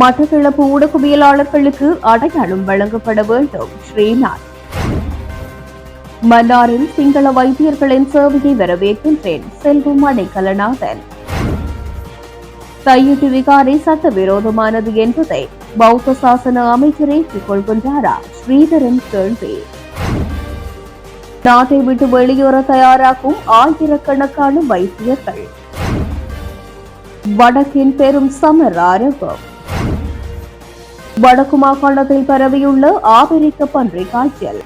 மட்டக்களப்பு ஊடகவியலாளர்களுக்கு அடையாளம் வழங்கப்பட வேண்டும். ஸ்ரீநாத். மன்னாரில் சிங்கள வைத்தியர்களின் சேவையை வரவேற்கின்றேன். செல்வம் அடைக்கலநாதன் கையீட்டு விகாரை சட்டவிரோதமானது என்பதை பௌத்த சாசன அமைச்சர் ஏற்றுக்கொள்கின்றாரா ஸ்ரீதரன் கேள்வி. நாட்டை விட்டு வெளியேற தயாராகும் ஆயிரக்கணக்கான வைத்தியர்கள். வடக்கின் பெரும் சமர் ஆரம்பம் வடக்கு மாகாணத்தில் பரவியுள்ள ஆபிரிக்க பன்றி காய்ச்சல்.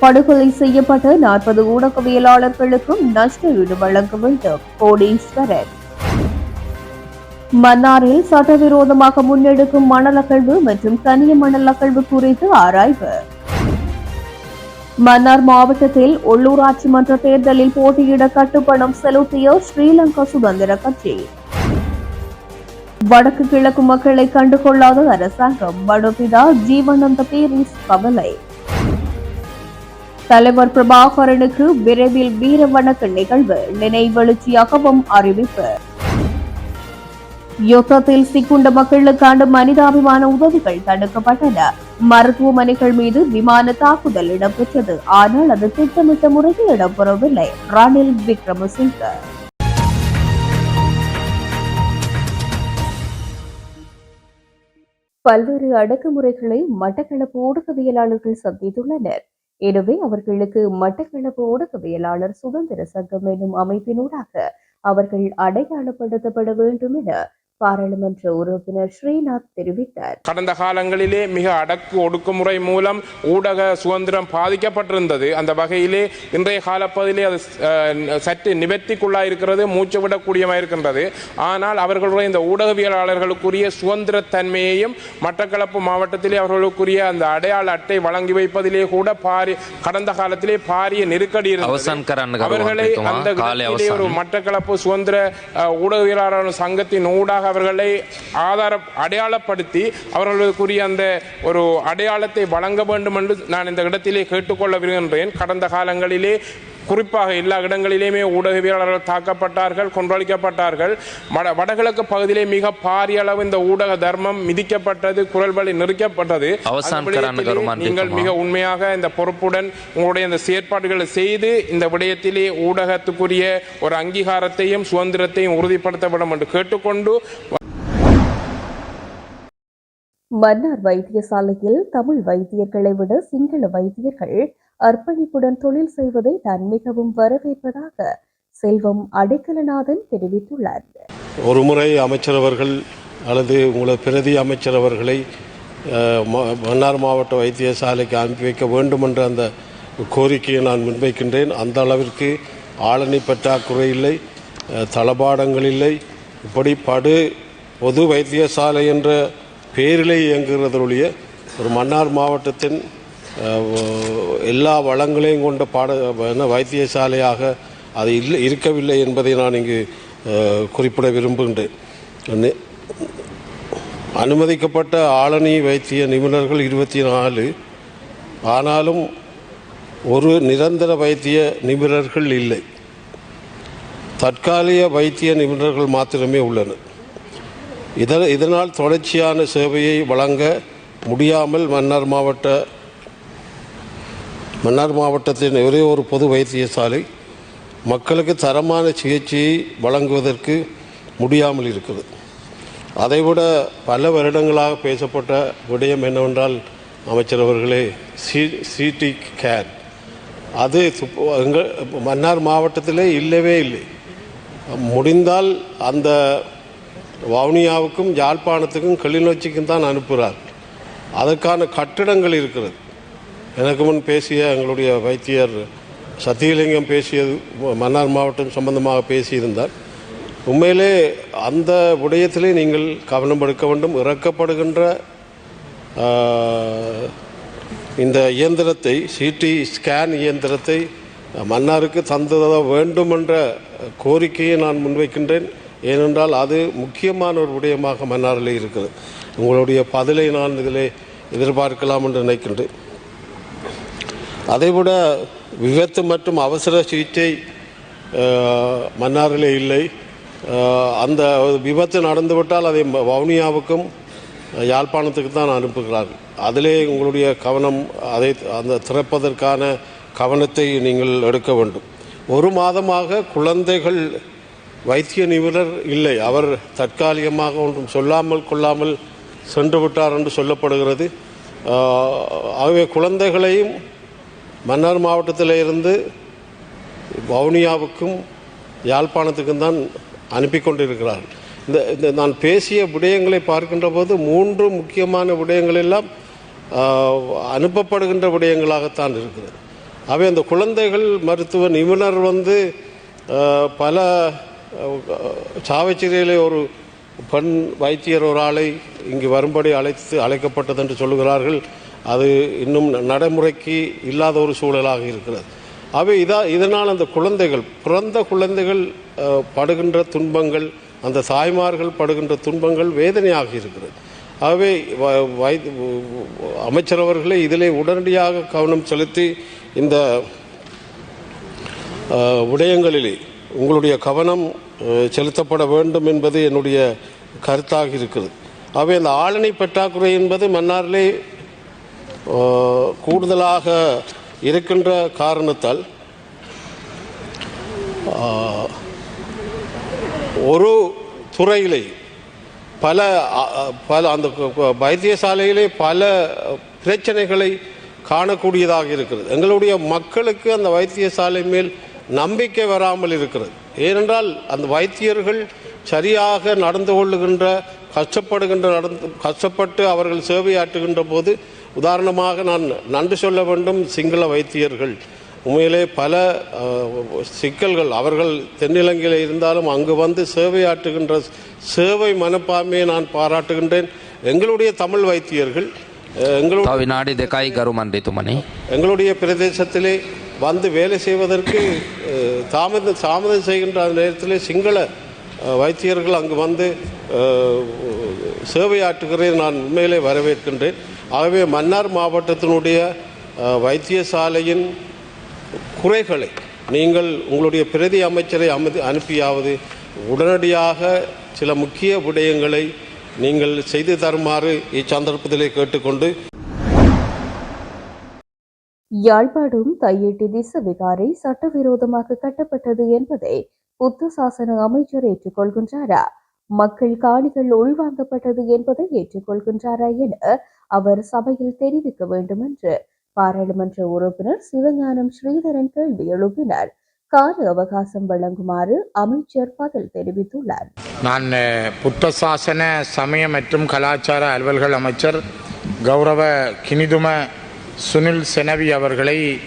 படுகொலை செய்யப்பட்ட நாற்பது ஊடகவியலாளர்களுக்கும் நஷ்டஈடு வழங்க வேண்டும் கோடீஸ்வரன் மன்னாரில் சட்டவிரோதமாக முன்னெடுக்கும் மணல் அகழ்வு மற்றும் கனிய மணல் அகழ்வு குறித்து ஆராய்வு. மன்னார் மாவட்டத்தில் உள்ளூராட்சி மன்ற தேர்தலில் போட்டியிட கட்டுப்பணம் செலுத்திய ஸ்ரீலங்கா சுதந்திர கட்சி. வடக்கு கிழக்கு மக்களை கண்டுகொள்ளாத அரசாங்கம் வடபிதா ஜீவனந்த பேரிஸ் கவலை. தலைவர் பிரபாகரனுக்கு விரைவில் வீர வணக்க நிகழ்வு நினைவெழுச்சியாகவும் அறிவிப்பு. யுத்தத்தில் சிக்குண்ட மக்களுக்கான மனிதாபிமான உதவிகள் தடுக்கப்பட்டன. மருத்துவமனைகள் மீது விமான தாக்குதல் இடம்பெற்றது. ஆனால் அது திட்டமிட்ட முறையில் இடம்பெறவில்லை. ரணில் விக்ரமசிங்க பல்வேறு அடக்குமுறைகளை மட்டக்களப்பு ஊடகவியலாளர்கள் சந்தித்துள்ளனர். எனவே அவர்களுக்கு மட்டக்களப்பு ஊடகவியலாளர் சுதந்திர சங்கம் என்னும் அமைப்பினூடாக அவர்கள் அடையாளப்படுத்தப்பட வேண்டும் என பாராளுமன்ற உறுப்பினர் ஸ்ரீநாத் தெரிவித்தார். கடந்த காலங்களிலே மிக அடக்கு ஒடுக்குமுறை மூலம் ஊடக சுதந்திரம் பாதிக்கப்பட்டிருந்தது. அந்த வகையிலே இன்றைய காலப்பதிலே அது சற்று நிவர்த்திக்குள்ளாக இருக்கிறது ஆனால் அவர்களுடைய இந்த ஊடகவியலாளர்களுக்குரிய சுதந்திர தன்மையையும் மட்டக்களப்பு மாவட்டத்திலே அவர்களுக்குரிய அந்த அடையாள அட்டை வழங்கி வைப்பதிலே கூட பாரி கடந்த காலத்திலே பாரிய நெருக்கடி அவர்களை அந்த ஒரு மட்டக்களப்பு சுதந்திர ஊடகவியலாளர் சங்கத்தின் ஊடாக அவர்களை ஆதார அடையாளப்படுத்தி அவர்களுக்குரிய அந்த ஒரு அடையாளத்தை வழங்க வேண்டும் என்று நான் இந்த இடத்திலே கேட்டுக்கொள்ள விரும்புகின்றேன். கடந்த காலங்களிலே குறிப்பாக எல்லா இடங்களிலேயுமே ஊடகவியலாளர்கள் தாக்கப்பட்டார்கள் கொன்றளிக்கப்பட்டார்கள் வட வடகிழக்கு பகுதியிலே மிக பாரிய அளவு இந்த ஊடக தர்மம் மிதிக்கப்பட்டது குரல் வழி நெருக்கப்பட்டது நீங்கள். மிக உண்மையாக இந்த பொறுப்புடன் உங்களுடைய இந்த செயற்பாடுகளை செய்து இந்த விடயத்திலே ஊடகத்துக்குரிய ஒரு அங்கீகாரத்தையும் சுதந்திரத்தையும் உறுதிப்படுத்த வேண்டும் என்று கேட்டுக்கொண்டு மன்னார் வைத்தியசாலையில் தமிழ் வைத்தியர்களை விட சிங்கள வைத்தியர்கள் அர்ப்பணிப்புடன் தொழில் செய்வதை தான் மிகவும் வரவேற்பதாக செல்வம் அடைக்கலநாதன் தெரிவித்துள்ளார். ஒருமுறை அமைச்சர் அவர்கள் அல்லது உங்களது பிரதி அமைச்சர் அவர்களை ம- மன்னார் மாவட்ட வைத்தியசாலைக்கு அனுப்பி வைக்க வேண்டும் என்ற அந்த கோரிக்கையை நான் முன்வைக்கின்றேன். அந்த அளவிற்கு ஆளணி பற்றாக்குறை இல்லை தளபாடங்கள் இல்லை. இப்படி படு பொது வைத்தியசாலை என்ற பேரிலே இயங்குகிறதொழிய ஒரு மன்னார் மாவட்டத்தின் எல்லா வளங்களையும் கொண்ட பாட என்ன வைத்தியசாலையாக அது இல்லை இருக்கவில்லை என்பதை நான் இங்கு குறிப்பிட விரும்புகின்றேன். அனுமதிக்கப்பட்ட ஆளணி வைத்திய நிபுணர்கள் இருபத்தி நாலு ஆனாலும் ஒரு நிரந்தர வைத்திய நிபுணர்கள் இல்லை. தற்காலிக வைத்திய நிபுணர்கள் மாத்திரமே உள்ளனர். இதன் இதனால் தொடர்ச்சியான சேவையை வழங்க முடியாமல் மன்னார் மாவட்ட மன்னார் மாவட்டத்தின் ஒரே ஒரு பொது வைத்தியசாலை மக்களுக்கு தரமான சிகிச்சையை வழங்குவதற்கு முடியாமல் இருக்கிறது அதைவிட பல வருடங்களாக பேசப்பட்ட விடயம் என்னவென்றால் அமைச்சர் அவர்களே சி சிடி கேர் அது எங்கள் மன்னார் மாவட்டத்திலே இல்லவே இல்லை. முடிந்தால் அந்த வவுனியாவுக்கும் யாழ்ப்பாணத்துக்கும் கிளிநொச்சிக்கும் தான் அனுப்புகிறார் அதற்கான கட்டிடங்கள் இருக்கிறது. எனக்கு முன் பேசிய எங்களுடைய வைத்தியர் சத்தியலிங்கம் பேசியது மன்னார் மாவட்டம் சம்பந்தமாக பேசியிருந்தார். உண்மையிலே அந்த விடயத்திலே நீங்கள் கவனம் எடுக்க வேண்டும். இறக்கப்படுகின்ற இந்த இயந்திரத்தை சிடி ஸ்கேன் இயந்திரத்தை மன்னாருக்கு தந்ததாக வேண்டும் என்ற கோரிக்கையை நான் முன்வைக்கின்றேன். ஏனென்றால் அது முக்கியமான ஒரு விடயமாக மன்னாரில் இருக்கிறது உங்களுடைய பதிலை நான் இதிலே எதிர்பார்க்கலாம் என்று நினைக்கின்றேன். அதைவிட விபத்து மற்றும் அவசர சிகிச்சை மன்னாரில் மன்னாரிலே இல்லை. அந்த விபத்து நடந்துவிட்டால் அதை ம- வவுனியாவுக்கும் யாழ்ப்பாணத்துக்கு தான் அனுப்புகிறார்கள். அதிலே உங்களுடைய கவனம் அதை அந்த திறப்பதற்கான கவனத்தை நீங்கள் எடுக்க வேண்டும். ஒரு மாதமாக குழந்தைகள் வைத்திய நிபுணர் இல்லை. அவர் தற்காலிகமாக ஒன்றும் சொல்லாமல் கொள்ளாமல் சென்று விட்டார் என்று சொல்லப்படுகிறது. ஆகவே குழந்தைகளையும் மன்னார் மாவட்டத்தில் இருந்து வவுனியாவுக்கும் யாழ்ப்பாணத்துக்கும் தான் அனுப்பி கொண்டிருக்கிறார்கள் இந்த இந்த நான் பேசிய விடயங்களை பார்க்கின்ற போது மூன்று முக்கியமான விடயங்கள் எல்லாம் அனுப்பப்படுகின்ற விடயங்களாகத்தான் இருக்கிறது. அவை அந்த குழந்தைகள் மருத்துவ நிபுணர் வந்து பல சாவச்சேரியிலே ஒரு பெண் வைத்தியர் ஒரு ஆளை இங்கு வரும்படி அழைத்து அழைக்கப்பட்டது என்று சொல்லுகிறார்கள். அது இன்னும் நடைமுறைக்கு இல்லாத ஒரு சூழலாக இருக்கிறது. அவை இதா இதனால் அந்த குழந்தைகள் பிறந்த குழந்தைகள் படுகின்ற துன்பங்கள் அந்த தாய்மார்கள் படுகின்ற துன்பங்கள் வேதனையாக இருக்கிறது. ஆகவே வ- வை அமைச்சர் அவர்களே இதிலே உடனடியாக கவனம் செலுத்தி இந்த விடயங்களிலே உங்களுடைய கவனம் செலுத்தப்பட வேண்டும் என்பது என்னுடைய கருத்தாக இருக்குது. ஆகவே அந்த ஆளணை பற்றாக்குறை என்பது மன்னாரிலே கூடுதலாக இருக்கின்ற காரணத்தால் ஒரு துறையிலே பல பல அந்த வைத்தியசாலையிலே பல பிரச்சனைகளை காணக்கூடியதாக இருக்கிறது. எங்களுடைய மக்களுக்கு அந்த வைத்தியசாலை மேல் நம்பிக்கை வராமல் இருக்கிறது. ஏனென்றால் அந்த வைத்தியர்கள் சரியாக நடந்து கொள்ளுகின்ற கஷ்டப்படுகின்ற நடந்து கஷ்டப்பட்டு அவர்கள் சேவையாற்றுகின்ற போது உதாரணமாக நான் நன்றி சொல்ல வேண்டும் சிங்கள வைத்தியர்கள். உண்மையிலே பல சிக்கல்கள் அவர்கள் தென்னிலங்கையில் இருந்தாலும் அங்கு வந்து சேவையாற்றுகின்ற சேவை மனப்பான்மையை நான் பாராட்டுகின்றேன். எங்களுடைய தமிழ் வைத்தியர்கள் எங்களுடைய எங்களுடைய பிரதேசத்திலே வந்து வேலை செய்வதற்கு தாமதம் தாமதம் செய்கின்ற அந்த நேரத்தில் சிங்கள வைத்தியர்கள் அங்கு வந்து சேவையாற்றுகிறதை நான் உண்மையிலே வரவேற்கின்றேன். ஆகவே மன்னார் மாவட்டத்தினுடைய வைத்தியசாலையின் குறைகளை நீங்கள் உங்களுடைய பிரதி அமைச்சரை அமதி அனுப்பியாவது உடனடியாக சில முக்கிய விடயங்களை நீங்கள் செய்து தருமாறு இச்சந்தர்ப்பத்திலே கேட்டுக்கொண்டு யாழ்ப்பாடும் தையிட்டி திச விகாரை சட்டவிரோதமாக கட்டப்பட்டது என்பதை புத்த சாசன அமைச்சர் ஏற்றுக்கொள்கின்றாரா? மக்கள் காணிகள் உள்வாங்கப்பட்டது என்பதை ஏற்றுக்கொள்கின்றாரா என அவர் சபையில் தெரிவிக்க வேண்டும் என்று பாராளுமன்ற உறுப்பினர் சிவஞானம் ஸ்ரீதரன் கேள்வி எழுப்பினார். கால அவகாசம் வழங்குமாறு அமைச்சர் பதில் தெரிவித்துள்ளார். நான் புத்த சாசன சமய மற்றும் கலாச்சார அலுவல்கள் அமைச்சர் கௌரவ கினிதும சுனில் செனவி அவர்களை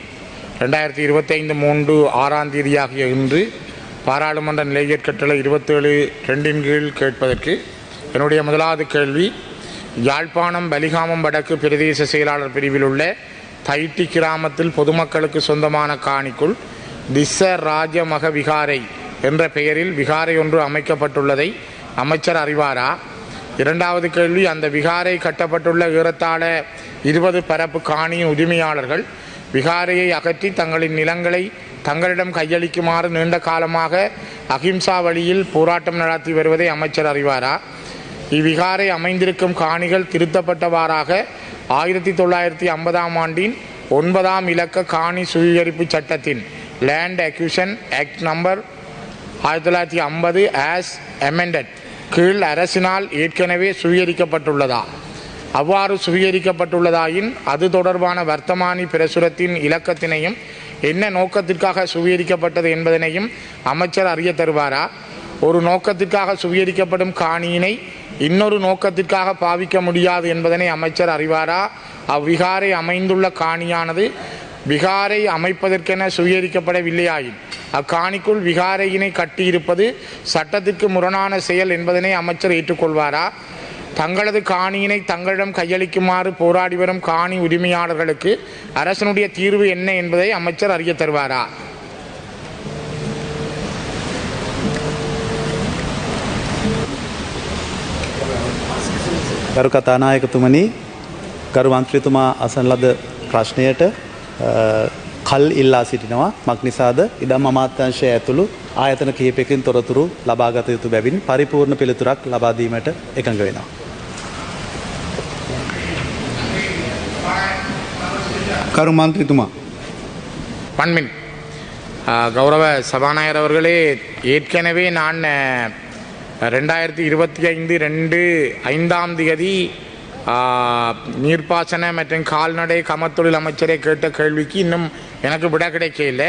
ரெண்டாயிரத்தி இருபத்தைந்து மூன்று ஆறாம் தேதியாகிய இன்று பாராளுமன்ற நிலையற் கட்டளை இருபத்தேழு ரெண்டின் கீழ் கேட்பதற்கு என்னுடைய முதலாவது கேள்வி யாழ்ப்பாணம் பலிகாமம் வடக்கு பிரதேச செயலாளர் பிரிவில் உள்ள தைட்டி கிராமத்தில் பொதுமக்களுக்கு சொந்தமான காணிக்குள் திஸ்ஸ ராஜமக விகாரை என்ற பெயரில் விகாரை ஒன்று அமைக்கப்பட்டுள்ளதை அமைச்சர் அறிவாரா? இரண்டாவது கேள்வி அந்த விகாரை கட்டப்பட்டுள்ள ஏறத்தாழ இருபது பரப்பு காணியின் உரிமையாளர்கள் விகாரையை அகற்றி தங்களின் நிலங்களை தங்களிடம் கையளிக்குமாறு நீண்ட காலமாக அகிம்சா வழியில் போராட்டம் நடத்தி வருவதை அமைச்சர் அறிவாரா? இவ்விகாரை அமைந்திருக்கும் காணிகள் திருத்தப்பட்டவாறாக ஆயிரத்தி தொள்ளாயிரத்தி ஐம்பதாம் ஆண்டின் ஒன்பதாம் இலக்க காணி சுவீகரிப்பு சட்டத்தின் லேண்ட் அக்யூஷன் ஆக்ட் நம்பர் ஆயிரத்தி தொள்ளாயிரத்தி ஐம்பது ஆஸ் அமெண்டட் கீழ் அரசினால் ஏற்கனவே சுவீகரிக்கப்பட்டுள்ளதா? அவ்வாறு சுவீகரிக்கப்பட்டுள்ளதாயின் அது தொடர்பான வர்த்தமானி பிரசுரத்தின் இலக்கத்தினையும் என்ன நோக்கத்திற்காக சுவீகரிக்கப்பட்டது என்பதனையும் அமைச்சர் அறிய தருவாரா? ஒரு நோக்கத்திற்காக சுவீகரிக்கப்படும் காணியினை இன்னொரு நோக்கத்திற்காக பாவிக்க முடியாது என்பதனை அமைச்சர் அறிவாரா? அவ்விகாரை அமைந்துள்ள காணியானது விகாரை அமைப்பதற்கென சுவீகரிக்கப்படவில்லையாயின் அக்காணிக்குள் விகாரையினை கட்டியிருப்பது சட்டத்திற்கு முரணான செயல் என்பதனை அமைச்சர் ஏற்றுக்கொள்வாரா? தங்களது காணியினை தங்களிடம் கையளிக்குமாறு போராடி வரும் காணி உரிமையாளர்களுக்கு அரசனுடைய தீர்வு என்ன என்பதை அமைச்சர் அறிய தருவாரா ගරු කතානායකතුමනි ගරු මන්ත්‍රීතුමා අසන ලද ප්‍රශ්නයට අ, කල් ඉල්ලා සිටිනවා මක්නිසාද ඉඩම් අමාත්‍යංශය ඇතුළු ආයතන කිහිපයකින් තොරතුරු ලබාගත යුතු බැවින් පරිපූර්ණ පිළිතුරක් ලබාදීමට එකඟ වෙනවා. கருமாந்திரித்துமா? பன்மின் கௌரவ சபாநாயகர் அவர்களே ஏற்கனவே நான் ரெண்டாயிரத்தி இருபத்தி ஐந்து ரெண்டு ஐந்தாம் தேதி நீர்ப்பாசன மற்றும் கால்நடை கமத்தொழில் அமைச்சரை கேட்ட கேள்விக்கு இன்னும் எனக்கு விட கிடைக்கல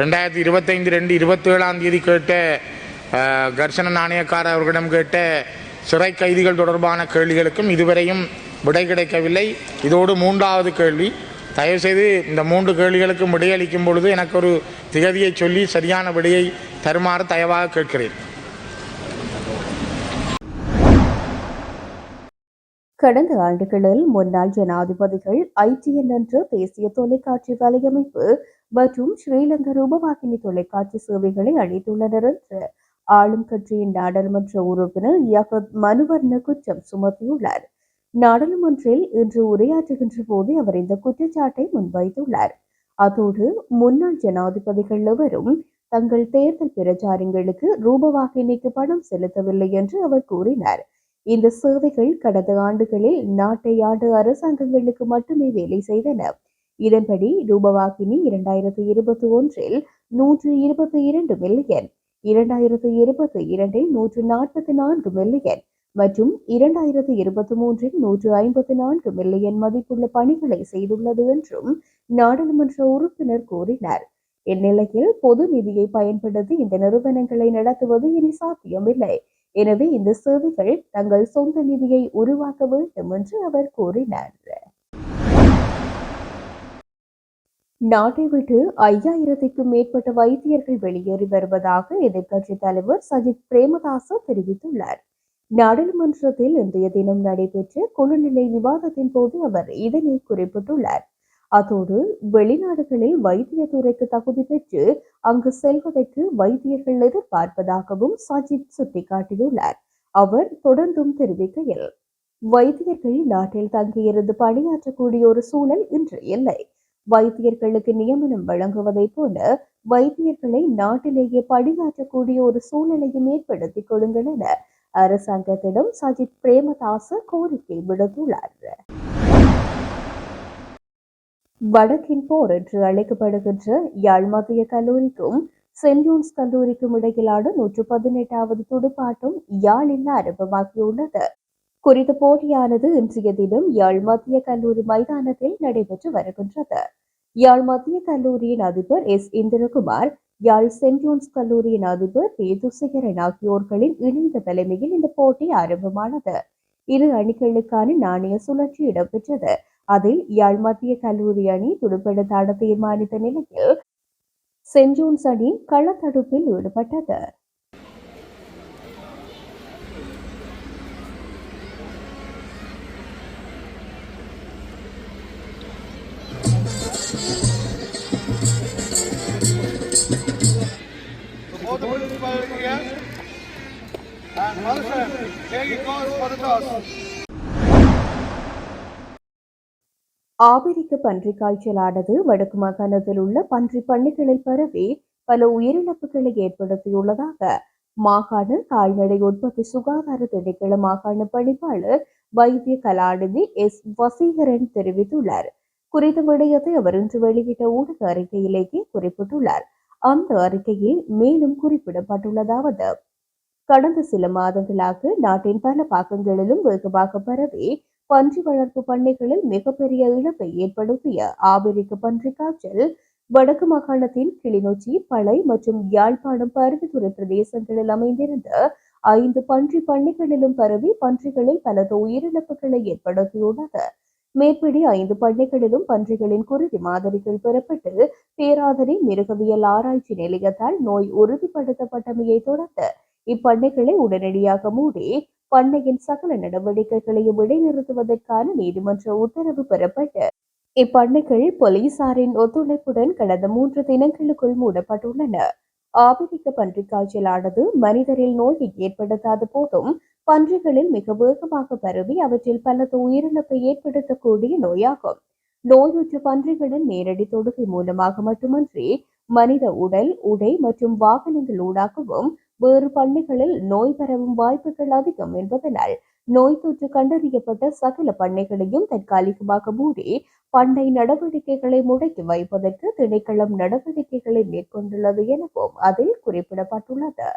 ரெண்டாயிரத்தி இருபத்தைந்து ரெண்டு இருபத்தேழாம் தேதி கேட்ட கர்ஷன நாணயக்கார அவர்களிடம் கேட்ட சிறை கைதிகள் தொடர்பான கேள்விகளுக்கும் இதுவரையும் விடை கிடைக்கவில்லை. இதோடு மூன்றாவது கேள்வி. தயவுசெய்து இந்த மூன்று கேள்விகளுக்கும் விடையளிக்கும் பொழுது எனக்கு ஒரு திகதியை சொல்லி சரியான விடையை தருமாறு தயவாக கேட்கிறேன். கடந்த ஆண்டுகளில் முன்னாள் ஜனாதிபதிகள் ஐடிஎன் என்ற தேசிய தொலைக்காட்சி வலையமைப்பு மற்றும் ஸ்ரீலங்கா ரூபவாகினி தொலைக்காட்சி சேவைகளை அளித்துள்ளனர் என்று ஆளும் கட்சியின் நாடாளுமன்ற உறுப்பினர் யகத் மனுவர்ண குற்றம் சுமத்தியுள்ளார். நாடாளுமன்றில் இன்று உரையாற்றுகின்ற போது அவர் இந்த குற்றச்சாட்டை முன்வைத்துள்ளார். அதோடு முன்னாள் ஜனாதிபதிகள் எவரும் தங்கள் தேர்தல் பிரச்சாரங்களுக்கு ரூபவாகினிக்கு பணம் செலுத்தவில்லை என்று அவர் கூறினார். இந்த சேவைகள் கடந்த ஆண்டுகளில் நாட்டை ஆண்டு அரசாங்கங்களுக்கு மட்டுமே வேலை செய்தன. இதன்படி ரூபவாகினி இரண்டாயிரத்தி இருபத்தி ஒன்றில் நூற்று இருபத்தி இரண்டு மில்லியன் இரண்டாயிரத்து இருபத்தி இரண்டில் நூற்று நாற்பத்தி நான்கு மில்லியன் மற்றும் இரண்டாயிரத்து இருபத்தி மூன்றில் நூற்று ஐம்பத்தி நான்கு மில்லியன் மதிப்புள்ள பணிகளை செய்துள்ளது என்றும் நாடாளுமன்ற உறுப்பினர் கூறினார். இந்நிலையில் பொது நிதியை பயன்படுத்தி இந்த நிறுவனங்களை நடத்துவது இனி சாத்தியமில்லை. எனவே இந்த சேவைகள் தங்கள் சொந்த நிதியை உருவாக்க வேண்டும் என்று அவர் கூறினார். நாட்டை விட்டு ஐயாயிரத்திற்கும் மேற்பட்ட வைத்தியர்கள் வெளியேறி வருவதாக எதிர்க்கட்சித் தலைவர் சஜித் பிரேமதாச தெரிவித்துள்ளார். நாடாளுமன்றத்தில் இன்றைய தினம் நடைபெற்ற குழுநிலை விவாதத்தின் போது அவர் இதனை குறிப்பிட்டுள்ளார். அதோடு வெளிநாடுகளில் வைத்தியத்துறைக்கு தகுதி பெற்று அங்கு செல்வதற்கு வைத்தியர்கள் எதிர்பார்ப்பதாகவும் சஜித் சுட்டிக்காட்டியுள்ளார். அவர் தொடர்ந்தும் தெரிவிக்கையில் வைத்தியர்கள் நாட்டில் தங்கியிருந்து பணியாற்றக்கூடிய ஒரு சூழல் இன்று இல்லை. வைத்தியர்களுக்கு நியமனம் வழங்குவதைப் போல வைத்தியர்களை நாட்டிலேயே பணியாற்றக்கூடிய ஒரு சூழலையும் ஏற்படுத்திக் கொள்ளுங்கள் என அரசாங்கத்திடம் சஜித் பிரேமதாச கோரிக்கை விடுத்துள்ளார். வடக்கின் போர் என்று அழைக்கப்படுகின்ற யாழ் மத்திய கல்லூரிக்கும் சென்ட்யூன்ஸ் கல்லூரிக்கும் இடையிலான நூற்று பதினெட்டாவது துடுப்பாட்டம் யாழில் ஆரம்பமாகியுள்ளது. குறித்த போட்டியானது இன்றைய தினம் யாழ் மத்திய கல்லூரி மைதானத்தில் நடைபெற்று வருகின்றது. யாழ் மத்திய கல்லூரியின் அதிபர் S Indrakumar Yazh St John's கல்லூரியின் அதிபர் பி ஆகியோர்களின் இணைந்த தலைமையில் இந்த போட்டி ஆரம்பமானது. இரு அணிகளுக்கான நாணய சுழற்சி இடம்பெற்றது. அதில் யாழ் மத்திய கல்லூரி அணி துடுப்பெடுத்தாட தீர்மானித்த நிலையில் சென்ட் ஜோன்ஸ் அணி களத்தடுப்பில் ஈடுபட்டது. ஆபிரிக்க பன்றி காய்ச்சலானது வடக்கு மாகாணத்தில் உள்ள பன்றி பண்ணைகளில் பரவி பல உயிரிழப்புகளை ஏற்படுத்தியுள்ளதாக மாகாண கால்நடை உற்பத்தி சுகாதார திணைக்கள மாகாண பணிப்பாளர் வைத்திய கலாநிதி எஸ். வசீகரன் தெரிவித்துள்ளார். குறித்த விடயத்தை அவர் இன்று வெளியிட்ட ஊடக அறிக்கையிலேயே குறிப்பிட்டுள்ளார். அந்த அறிக்கையில் மேலும் குறிப்பிடப்பட்டுள்ளதாவது கடந்த சில மாதங்களாக நாட்டின் பல பாகங்களிலும் வெகுவாக பரவி பன்றி வளர்ப்பு பண்ணைகளில் மிகப்பெரிய இழப்பை ஏற்படுத்திய ஆபிரிக்க பன்றி காய்ச்சல் வடக்கு மாகாணத்தின் கிளிநொச்சி பளை மற்றும் யாழ்ப்பாணம் பருவத்துறை பிரதேசங்களில் அமைந்திருந்த ஐந்து பன்றி பண்ணைகளிலும் பரவி பன்றிகளில் பலது உயிரிழப்புகளை ஏற்படுத்தியுள்ளது. மேற்படி ஐந்து பண்ணைகளிலும் பன்றிகளின் குருதி மாதிரிகள் பெறப்பட்டு பேராதனை மிருகவியல் ஆராய்ச்சி நிலையத்தால் நோய் உறுதிப்படுத்தப்பட்டமையை தொடர்ந்து இப்பண்ணைகளை உடனடியாக மூடி பண்ணையின் சகல நடவடிக்கைகளையும் இடைநிறுத்துவதற்கான நீதிமன்ற உத்தரவு பெறப்பட்டு இப்பண்ணைகள் போலீசாரின் ஒத்துழைப்புடன் கடந்த மூன்று தினங்களுக்குள் மூடப்பட்டுள்ளன. ஆபிரிக்க பன்றிக் காய்ச்சலானது மனிதரில் நோயை ஏற்படுத்தாத போதும் பன்றிகளில் மிக வேகமாக பரவி அவற்றில் பலது உயிரிழப்பை ஏற்படுத்தக்கூடிய நோயாகும். நோயுற்ற பன்றிகளின் நேரடி தொடுகை மூலமாக மட்டுமன்றி மனித உடல் உடை மற்றும் வாகனங்கள் ஊடாகவும் வேறு பண்ணைகளில் நோய் பரவும் வாய்ப்புகள் அதிகம் என்பதனால் நோய் தொற்று கண்டறியப்பட்ட சகல பண்ணைகளையும் தற்காலிகமாக மூடி பண்ணை நடவடிக்கைகளை முடக்கி வைப்பதற்கு திணைக்களம் நடவடிக்கைகளை மேற்கொண்டுள்ளது எனவும் அதில் குறிப்பிடப்பட்டுள்ளது.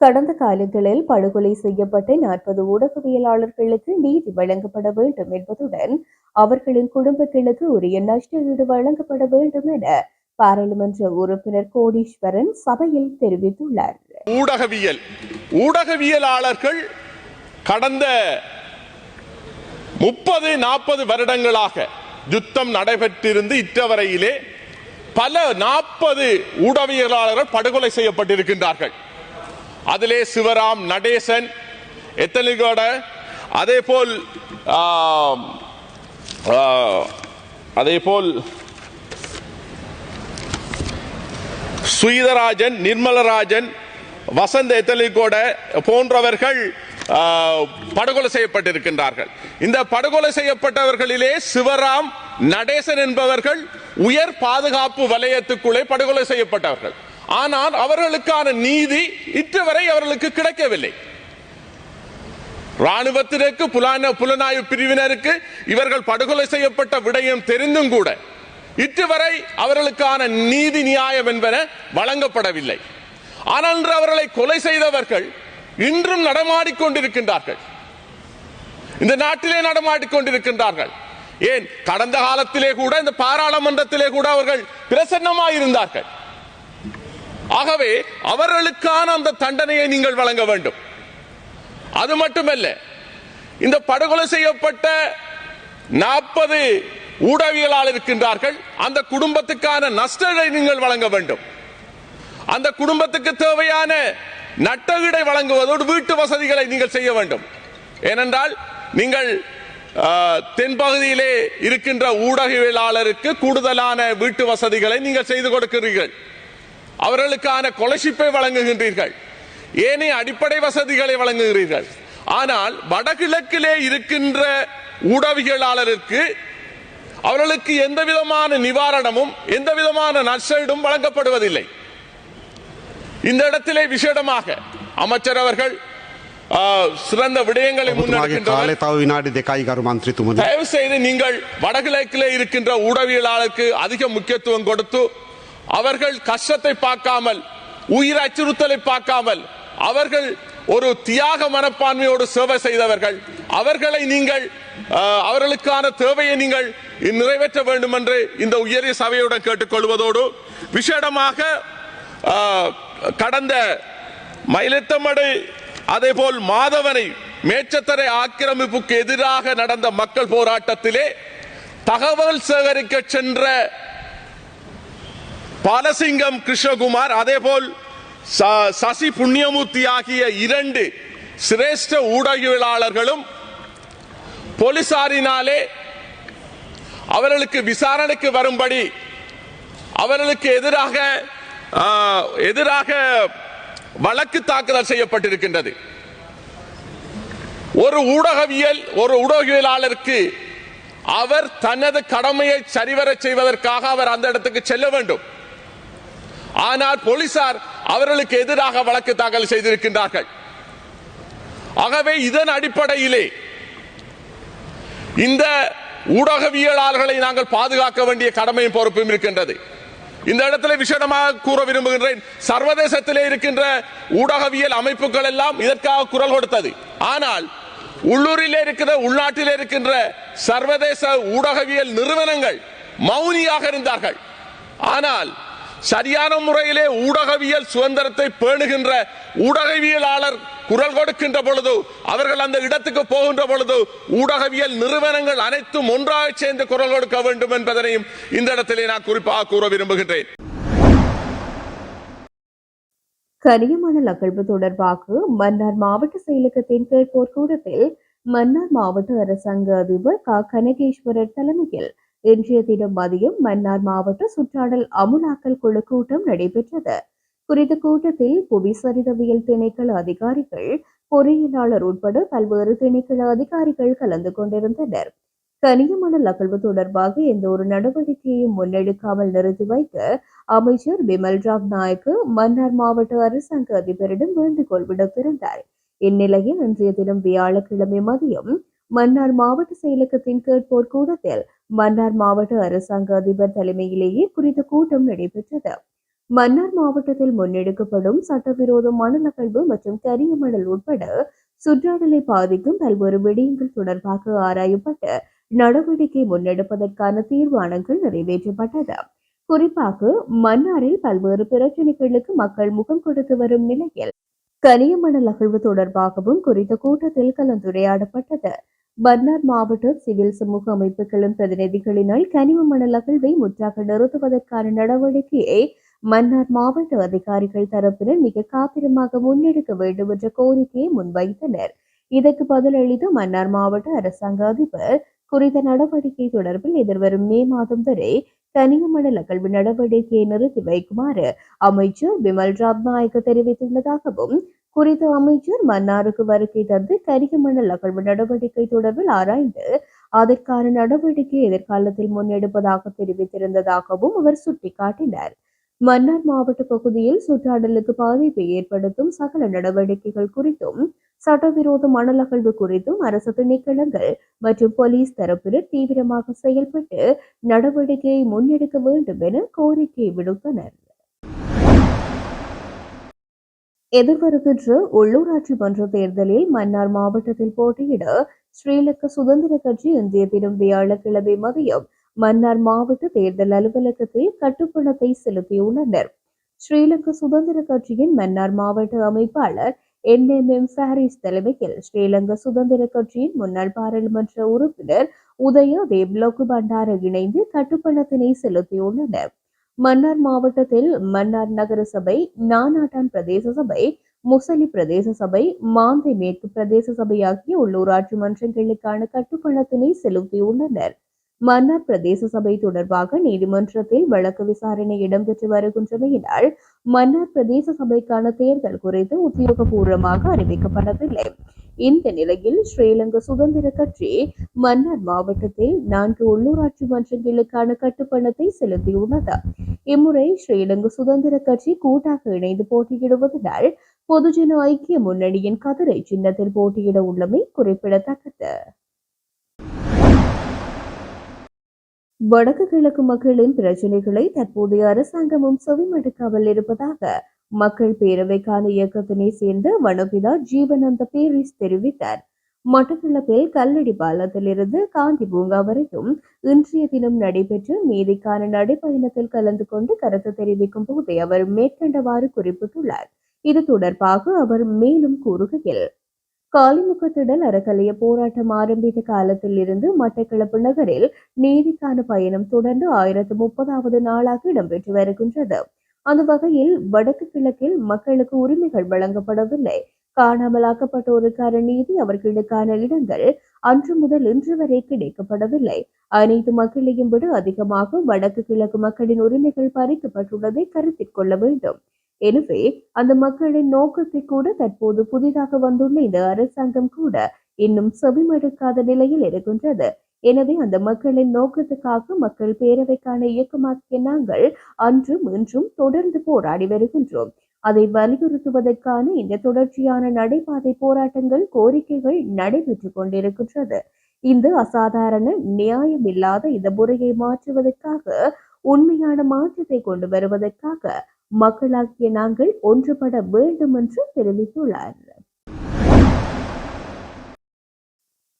கடந்த காலங்களில் படுகொலை செய்யப்பட்ட நாற்பது ஊடகவியலாளர்களுக்கு நீதி வழங்கப்பட வேண்டும் என்பதுடன் அவர்களின் குடும்பங்களுக்கு உரிய நஷ்ட ஈடு வழங்கப்பட வேண்டும் என பாராளுமன்ற உறுப்பினர் கோடீஸ்வரன் சபையில் தெரிவித்துள்ளார். ஊடகவியல் ஊடகவியலாளர்கள் கடந்த முப்பது நாற்பது வருடங்களாக யுத்தம் நடைபெற்றிருந்து இற்றவரையிலே பல நாற்பது ஊடகவியலாளர்கள் படுகொலை செய்யப்பட்டிருக்கின்றார்கள். அதிலே சிவராம் நடேசன் எத்தனிகோட அதே போல் அதே போல் சுயதராஜன் நிர்மலராஜன் வசந்த எத்தலிகோட போன்றவர்கள் படுகொலை செய்யப்பட்டிருக்கின்றார்கள். இந்த படுகொலை செய்யப்பட்டவர்களிலே சிவராம் நடேசன் என்பவர்கள் உயர் பாதுகாப்பு வலயத்துக்குள்ளே படுகொலை செய்யப்பட்டவர்கள். ஆனால் அவர்களுக்கான நீதி இற்றுவரை அவர்களுக்கு கிடைக்கவில்லை. ராணுவத்திற்கு புலான புலனாய்வு பிரிவினருக்கு இவர்கள் படுகொலை செய்யப்பட்ட விடயம் தெரிந்தும் கூட இற்றுவரை அவர்களுக்கான நீதி நியாயம் என்பன வழங்கப்படவில்லை. ஆனால் இன்று அவர்களை கொலை செய்தவர்கள் இன்றும் நடமாடிக்கொண்டிருக்கின்றார்கள் இந்த நாட்டிலே நடமாடிக்கொண்டிருக்கின்றார்கள் ஏன்? கடந்த காலத்திலே கூட இந்த பாராளுமன்றத்திலே கூட அவர்கள் பிரசன்னமாயிருந்தார்கள். ஆகவே அவர்களுக்கான அந்த தண்டனையை நீங்கள் வழங்க வேண்டும். அது மட்டுமல்ல இந்த படுகொலை செய்யப்பட்ட நாற்பது ஊடகவியலாளர் இருக்கின்றார்கள். அந்த குடும்பத்துக்கான நஷ்டத்தை நீங்கள் வழங்க வேண்டும். அந்த குடும்பத்துக்கு தேவையான நட்டகீடை வழங்குவதோடு வீட்டு வசதிகளை நீங்கள் செய்ய வேண்டும். ஏனென்றால் நீங்கள் தென்பகுதியிலே இருக்கின்ற ஊடகவியலாளருக்கு கூடுதலான வீட்டு வசதிகளை நீங்கள் செய்து கொடுக்கிறீர்கள். அவர்களுக்கான கொலர்ஷிப்பை வழங்குகின்றீர்கள். ஏனைய அடிப்படை வசதிகளை வழங்குகிறீர்கள். ஆனால் வடகிழக்கிலே இருக்கின்ற ஊடகவியலாளருக்கு அவர்களுக்கு எந்த விதமான நிவாரணமும் எந்த விதமான நஷ்டம் வழங்கப்படுவதில்லை. இந்த இடத்திலே விசேடமாக அமைச்சர் அவர்கள் சிறந்த விடயங்களை முன்னெடுக்கின்றனர். தயவு செய்து நீங்கள் வடகிழக்கிலே இருக்கின்ற ஊடகவியலாளருக்கு அதிக முக்கியத்துவம் கொடுத்து அவர்கள் கஷ்டத்தை பார்க்காமல் உயிர் அச்சுறுத்தலை பார்க்காமல் அவர்கள் ஒரு தியாக மனப்பான்மையோடு சேவை செய்தவர்கள் அவர்களை நீங்கள் அவர்களுக்கான தேவையை நீங்கள் நிறைவேற்ற வேண்டும் என்று இந்த உயரிய சபையுடன் கேட்டுக்கொள்வதோடு விசேடமாக கடந்த கடந்த அதே போல் மாதவனை மேச்சத்தரை ஆக்கிரமிப்புக்கு எதிராக நடந்த மக்கள் போராட்டத்திலே தகவல் சேகரிக்க சென்ற பாலசிங்கம் கிருஷ்ணகுமார் அதேபோல் ச- சசி புண்ணியமூர்த்தி ஆகிய இரண்டு சிரேஷ்ட ஊடகவியலாளர்களும் போலீசாரினாலே அவர்களுக்கு விசாரணைக்கு வரும்படி அவர்களுக்கு எதிராக எதிராக வழக்கு தாக்குதல் செய்யப்பட்டிருக்கின்றது. ஒரு ஊடகவியல் ஒரு ஊடகவியலாளருக்கு அவர் தனது கடமையை சரிவரச் செய்வதற்காக அவர் அந்த இடத்துக்கு செல்ல வேண்டும். ஆனால் போலீசார் அவர்களுக்கு எதிராக வழக்கு தாக்கல் செய்திருக்கின்றார்கள். ஆகவே இதன் அடிப்படையிலே இந்த ஊடகவியலாளர்களை நாங்கள் பாதுகாக்க வேண்டிய கடமையும் பொறுப்பும் இருக்கின்றது. இந்த இடத்துல விசேடமாக கூற விரும்புகின்றேன். சர்வதேசத்திலே இருக்கின்ற ஊடகவியல் அமைப்புகள் எல்லாம் இதற்காக குரல் கொடுத்தது. ஆனால் உள்ளூரில் இருக்கிற உள்நாட்டில் இருக்கின்ற சர்வதேச ஊடகவியல் நிறுவனங்கள் மௌனியாக இருந்தார்கள். ஆனால் சரியான முறையிலே ஊடகவியல் சுதந்திரத்தை பேணுகின்ற ஊடகவியலாளர் குரல் கொடுக்கின்ற பொழுது அவர்கள் அந்த இடத்துக்கு போகின்ற பொழுது ஊடகவியல் நிறுவனங்கள் அனைத்தும் ஒன்றாக சேர்ந்து குரல் கொடுக்க வேண்டும் என்பதனையும் இந்த இடத்திலே நான் குறிப்பாக கூற விரும்புகின்றேன். கனியமணல் அகழ்வு தொடர்பாக மன்னார் மாவட்ட செயலகத்தின் கேட்போர் கூடத்தில் மன்னார் மாவட்ட அரசாங்க அதிபர் க. கனகேஸ்வரர் தலைமையில் இன்றைய தினம் மதியம் மன்னார் மாவட்ட சுற்றாடல் அமுலாக்கல் குழு கூட்டம் நடைபெற்றது. குறித்த கூட்டத்தில் புவிசரிதவியல் திணைக்கள அதிகாரிகள் பொறியியலாளர் உட்பட பல்வேறு திணைக்கள அதிகாரிகள் கலந்து கொண்டிருந்தனர். கனியமணல் அகழ்வு தொடர்பாக எந்த ஒரு நடவடிக்கையும் முன்னெடுக்காமல் நிறுத்தி வைக்க அமைச்சர் பிமல் ராவ் நாயக்கு மன்னார் மாவட்ட அரசாங்க அதிபரிடம் வேண்டுகோள் விடுத்திருந்தார். இந்நிலையில் இன்றைய தினம் வியாழக்கிழமை மதியம் மன்னார் மாவட்ட செயலகத்தின் கேட்போர் கூடத்தில் மன்னார் மாவட்ட அரசாங்க அதிபர் தலைமையிலேயே குறித்த கூட்டம் நடைபெற்றது. மன்னார் மாவட்டத்தில் முன்னெடுக்கப்படும் சட்டவிரோத மணல் அகழ்வு மற்றும் கரிய மணல் உட்பட சுற்றாடலை பாதிக்கும் பல்வேறு விடயங்கள் தொடர்பாக ஆராயப்பட்டு நடவடிக்கை முன்னெடுப்பதற்கான தீர்மானங்கள் நிறைவேற்றப்பட்டது. குறிப்பாக மன்னாரில் பல்வேறு பிரச்சனைகளுக்கு மக்கள் முகம் கொடுத்து வரும் நிலையில் கனியமணல் அகழ்வு தொடர்பாகவும் குறித்த கூட்டத்தில் கலந்துரையாடப்பட்டது. மன்னார் மாவட்ட சிவில் சமூக அமைப்புகளின் பிரதிநிதிகளினால் கனிம மணல் அகழ்வை முற்றாக நிறுத்துவதற்கான நடவடிக்கையை மன்னார் மாவட்ட அதிகாரிகள் தரப்பினர் மிக காத்திரமாக முன்னெடுக்க வேண்டும் என்ற கோரிக்கையை முன்வைத்தனர். இதற்கு பதிலளித்த மன்னார் மாவட்ட அரசாங்க அதிபர் குறித்த நடவடிக்கை தொடர்பில் எதிர்வரும் மே மாதம் வரை கனியமணல் அகழ்வு நடவடிக்கையை நிறுத்தி வைக்குமாறு அமைச்சர் பிமல் ராப் நாயக்க தெரிவித்துள்ளதாகவும் குறித்த அமைச்சர் மன்னாருக்கு வருகை தந்து கரிகமணல் அகழ்வு நடவடிக்கை தொடர்பில் ஆராய்ந்து அதற்கான நடவடிக்கை எதிர்காலத்தில் முன்னெடுப்பதாக தெரிவித்திருந்ததாகவும் அவர் சுட்டிக்காட்டினார். மன்னார் மாவட்ட பகுதியில் சுற்றாடலுக்கு பாதிப்பை ஏற்படுத்தும் சகல நடவடிக்கைகள் குறித்தும் சட்டவிரோத மணல் அகழ்வு குறித்தும் அரசு திணைக்களங்கள் மற்றும் போலீஸ் தரப்பினர் தீவிரமாக செயல்பட்டு நடவடிக்கையை முன்னெடுக்க வேண்டும் என கோரிக்கை விடுத்தனர். எதிர்வருகின்ற உள்ளூராட்சி மன்ற தேர்தலில் மன்னார் மாவட்டத்தில் போட்டியிட ஸ்ரீலங்கா சுதந்திர கட்சி இந்திய தினம் வியாழக்கிழமை மதியம் மன்னார் மாவட்ட தேர்தல் அலுவலகத்தில் கட்டுப்பணத்தை செலுத்தியுள்ளனர். ஸ்ரீலங்கா சுதந்திர கட்சியின் மன்னார் மாவட்ட அமைப்பாளர் என் எம் எம் ஃபேரிஸ் தலைமையில் ஸ்ரீலங்கா சுதந்திர கட்சியின் முன்னாள் பாராளுமன்ற உறுப்பினர் உதய தேவ்லோக்கு பண்டார இணைந்து கட்டுப்பணத்தினை செலுத்தியுள்ளனர். மன்னார் மாவட்டத்தில் மன்னார் நகர சபை நானாட்டான் பிரதேச சபை முசலி பிரதேச சபை மாந்தை மேற்கு பிரதேச சபை ஆகிய உள்ளூராட்சி மன்றங்களுக்கான கட்டுப்பணத்தினை செலுத்தியுள்ளனர். மன்னார் பிரதேச சபை தொடர்பாக நீதிமன்றத்தில் வழக்கு விசாரணை இடம்பெற்று வருகின்றமையினால் மன்னார் பிரதேச சபைக்கான தேர்தல் குறித்து உத்தியோகபூர்வமாக அறிவிக்கப்படவில்லை. இந்த நிலையில் ஸ்ரீலங்கா சுதந்திர கட்சி மன்னார் மாவட்டத்தில் நான்கு உள்ளூராட்சி மன்றங்களுக்கான கட்டுப்பணத்தை செலுத்தியுள்ளது. இம்முறை ஸ்ரீலங்கா சுதந்திர கட்சி கூட்டாக இணைந்து போட்டியிடுவதனால் பொதுஜன ஐக்கிய முன்னணியின் கதிரை சின்னத்தில் போட்டியிட உள்ளமை குறிப்பிடத்தக்கது. வடக்கு கிழக்கு மக்களின் பிரச்சனைகளை தற்போதைய அரசாங்கமும் செவிமடுக்காமல் இருப்பதாக மக்கள் பேரவைக்கான இயக்கத்தினை சேர்ந்த வனபிதா ஜீவனந்த பேரிஸ் தெரிவித்தார். மட்டக்களப்பில் கல்லடி பாலத்திலிருந்து காந்தி பூங்கா வரைக்கும் இன்றைய தினம் நடைபெற்ற நீதிக்கான நடைப்பயணத்தில் கலந்து கொண்டு கருத்து தெரிவிக்கும் போதே அவர் மேற்கண்டவாறு குறிப்பிட்டுள்ளார். இது தொடர்பாக அவர் மேலும் கூறுகையில் காலிமுகத்திடல் அறக்கலைய போராட்டம் ஆரம்பித்த காலத்தில் இருந்து மட்டக்களப்பு நகரில் நீதிக்கான பயணம் தொடர்ந்து ஆயிரத்து முப்பதாவது நாளாக இடம்பெற்று வருகின்றது. அந்த வகையில் வடக்கு கிழக்கில் மக்களுக்கு உரிமைகள் வழங்கப்படவில்லை. காணாமலாக்கப்பட்டோருக்கான நீதி அவர்களுக்கான இடங்கள் அன்று முதல் இன்று வரை கிடைக்கப்படவில்லை. அனைத்து மக்களையும் விட அதிகமாக வடக்கு கிழக்கு மக்களின் உரிமைகள் பறிக்கப்பட்டுள்ளதை கருத்தில் கொள்ள வேண்டும். எனவே அந்த மக்களின் நோக்கத்தை கூட தற்போது புதிதாக வந்துள்ள இந்த அரசாங்கம் கூட இன்னும் செவிமடுக்காத நிலையில் இருக்கின்றது. எனவே அந்த மக்களின் நோக்கத்துக்காக மக்கள் பேரவைக்கான இயக்கமாக்கிய நாங்கள் அன்றும் இன்றும் தொடர்ந்து போராடி வருகின்றோம். அதை வலியுறுத்துவதற்கான இந்த தொடர்ச்சியான நடைபாதை போராட்டங்கள் கோரிக்கைகள் நடைபெற்றுக் கொண்டிருக்கின்றது. இந்த அசாதாரண நியாயமில்லாத இந்த முறையை மாற்றுவதற்காக உண்மையான மாற்றத்தை கொண்டு வருவதற்காக மக்களாகிய நாங்கள் ஒன்றுபட வேண்டும் என்று தெரிவித்துள்ளார்.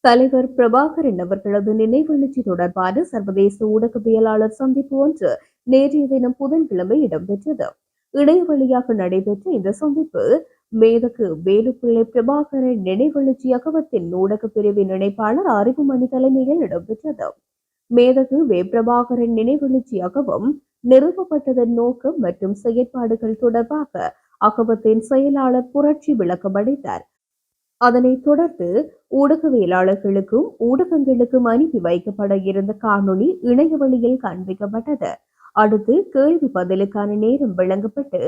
தலைவர் பிரபாகரன் அவர்களது நினைவெழுச்சி தொடர்பான சர்வதேச ஊடகவியலாளர் சந்திப்பு ஒன்று நேற்றைய தினம் புதன்கிழமை இடம்பெற்றது. இணையவழியாக நடைபெற்ற இந்த சந்திப்பு மேதகு வேலுப்பிள்ளை பிரபாகரன் நினைவெழுச்சி அகவத்தின் ஊடக பிரிவின் இணைப்பாளர் அறிவுமணி தலைமையில் இடம்பெற்றது. மேதகு வே பிரபாகரன் நினைவெழுச்சி அகவம் நிறுவப்பட்டதன் நோக்கம் மற்றும் செயற்பாடுகள் தொடர்பாக அகபத்தின் செயலாளர் புரட்சி விளக்கம் அளித்தார். அதனைத் தொடர்ந்து ஊடகவியலாளர்களுக்கும் ஊடகங்களுக்கும் அனுப்பி வைக்கப்பட இருந்த காணொளி இணைய வழியில் காண்பிக்கப்பட்டது. அடுத்து கேள்வி பதிலுக்கான நேரம் வழங்கப்பட்டு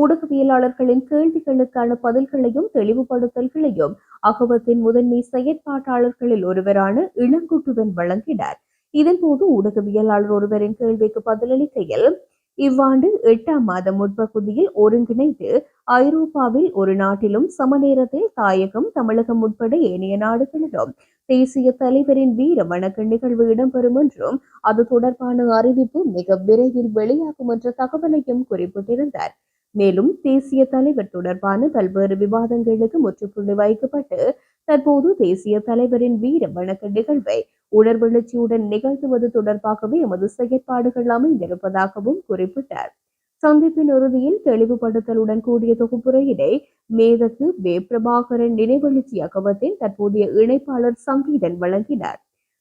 ஊடகவியலாளர்களின் கேள்விகளுக்கான பதில்களையும் தெளிவுபடுத்தல்களையும் அகவத்தின் முதன்மை செயற்பாட்டாளர்களில் ஒருவரான இளங்குட்டுவன் வழங்கினார். இதன்போது ஊடகவியலாளர் ஒருவரின் கேள்விக்கு பதிலளிக்கையில் இவ்வாண்டு எட்டாம் மாதம் முற்பகுதியில் ஒருங்கிணைந்து ஐரோப்பாவில் ஒரு நாட்டிலும் சமநேரத்தில் தாயகம் தமிழகம் உட்பட ஏனைய நாடுகளிலும் தேசிய தலைவரின் வீர வணக்க நிகழ்வு இடம்பெறும் என்றும் அது தொடர்பான அறிவிப்பு மிக விரைவில் வெளியாகும் என்ற தகவலையும் குறிப்பிட்டிருந்தார். மேலும் தேசிய தலைவர் தொடர்பான பல்வேறு விவாதங்களுக்கு முற்றுப்புள்ளி வைக்கப்பட்டு தற்போது தேசிய தலைவரின் வீர வணக்க நிகழ்வை உணர்வெழுச்சியுடன் நிகழ்த்துவது தொடர்பாகவே எமது செயற்பாடுகள் அமைந்திருப்பதாகவும் குறிப்பிட்டார். சந்திப்பின் இறுதியில் தெளிவுபடுத்தலுடன் கூடிய தொகுப்புரையினை மேதகு வே பிரபாகரன் நினைவெழுச்சி அகவத்தின் தற்போதைய இணைப்பாளர் சங்கீதன் வழங்கினார்.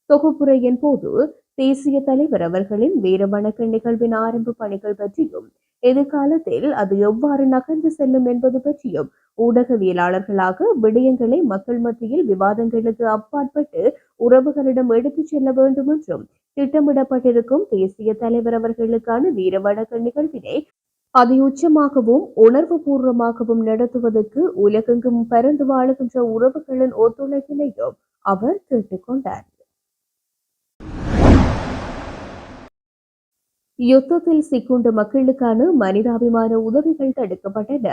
தொகுப்புரையின் போது தேசிய தலைவர் அவர்களின் வீர வணக்க நிகழ்வின் ஆரம்ப பணிகள் பற்றியும் எதிர்காலத்தில் அது எவ்வாறு நகர்ந்து செல்லும் என்பது பற்றியும் ஊடகவியலாளர்களாக விடயங்களை மக்கள் மத்தியில் விவாதங்களுக்கு அப்பாற்பட்டு உறவுகளிடம் எடுத்துச் செல்ல வேண்டும் என்றும் திட்டமிடப்பட்டிருக்கும் தேசிய தலைவர் அவர்களுக்கான வீர வணக்க நிகழ்வினை உச்சமாகவும் உணர்வு பூர்வமாகவும் நடத்துவதற்கு உலகெங்கும் பரந்து வாழுகின்ற உறவுகளின் ஒத்துழைப்பினையும் அவர் கேட்டுக்கொண்டார் யுத்தத்தில் சிக்குண்ட மக்களுக்கான மனிதாபிமான உதவிகள் தடுக்கப்பட்டன.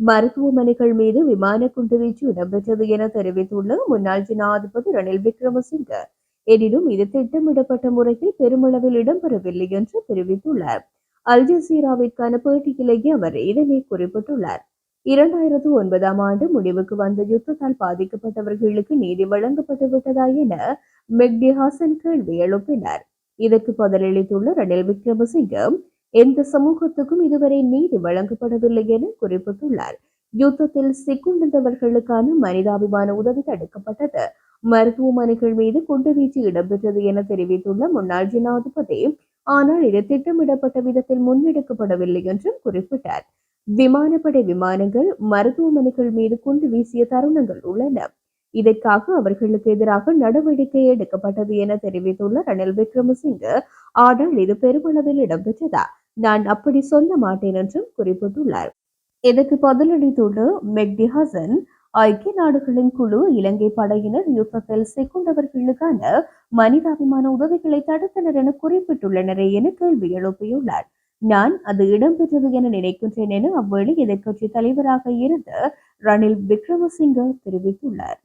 மருத்துவமனைகள் மீது விமான குண்டுவீச்சு இடம்பெற்றது என தெரிவித்துள்ள முன்னாள் ஜனாதிபதி ரணில் விக்ரமசிங்க. எனினும் இது திட்டமிடப்பட்ட முறையில் பெருமளவில் இடம்பெறவில்லை என்று தெரிவித்துள்ளார். அல் ஜசீராவிற்கான பேட்டியிலேயே அவர் இதனை குறிப்பிட்டுள்ளார். இரண்டாயிரத்து ஒன்பதாம் ஆண்டு முடிவுக்கு வந்த யுத்தத்தால் பாதிக்கப்பட்டவர்களுக்கு நீதி வழங்கப்பட்டு விட்டதா என மெக்டி ஹாசன் கேள்வி எழுப்பினார். இதற்கு பதிலளித்துள்ள ரணில் விக்ரமசிங்க எந்த சமூகத்துக்கும் இதுவரை நீதி வழங்கப்படவில்லை என குறிப்பிட்டுள்ளார். யுத்தத்தில் சிக்குண்டிருந்தவர்களுக்கான மனிதாபிமான உதவி தடுக்கப்பட்டது. மருத்துவமனைகள் மீது குண்டுவீச்சு இடம்பெற்றது என தெரிவித்துள்ள முன்னாள் ஜனாதிபதி ஆனால் இது திட்டமிடப்பட்ட விதத்தில் முன்னெடுக்கப்படவில்லை என்றும் குறிப்பிட்டார். விமானப்படை விமானங்கள் மருத்துவமனைகள் மீது குண்டு வீசிய தருணங்கள் உள்ளன. இதற்காக அவர்களுக்கு எதிராக நடவடிக்கை எடுக்கப்பட்டது என தெரிவித்துள்ள ரணில் விக்ரமசிங்க ஆனால் இது பெருமளவில் இடம்பெற்றதா? நான் அப்படி சொல்ல மாட்டேன் என்றும் குறிப்பிட்டுள்ளார். இதற்கு பதிலளித்துள்ள மெக்டி ஹசன் ஐக்கிய நாடுகளின் குழு இலங்கை படையினர் யுத்தத்தில் சிக்குண்டவர்களுக்கான மனிதாபிமான உதவிகளை தடுத்தனர் என குறிப்பிட்டுள்ளனர் என கேள்வி எழுப்பியுள்ளார். நான் அது இடம்பெற்றது என நினைக்கின்றேன் என அவ்வழி எதிர்கட்சி தலைவராக இருந்த ரணில் விக்ரமசிங்க தெரிவித்துள்ளார்.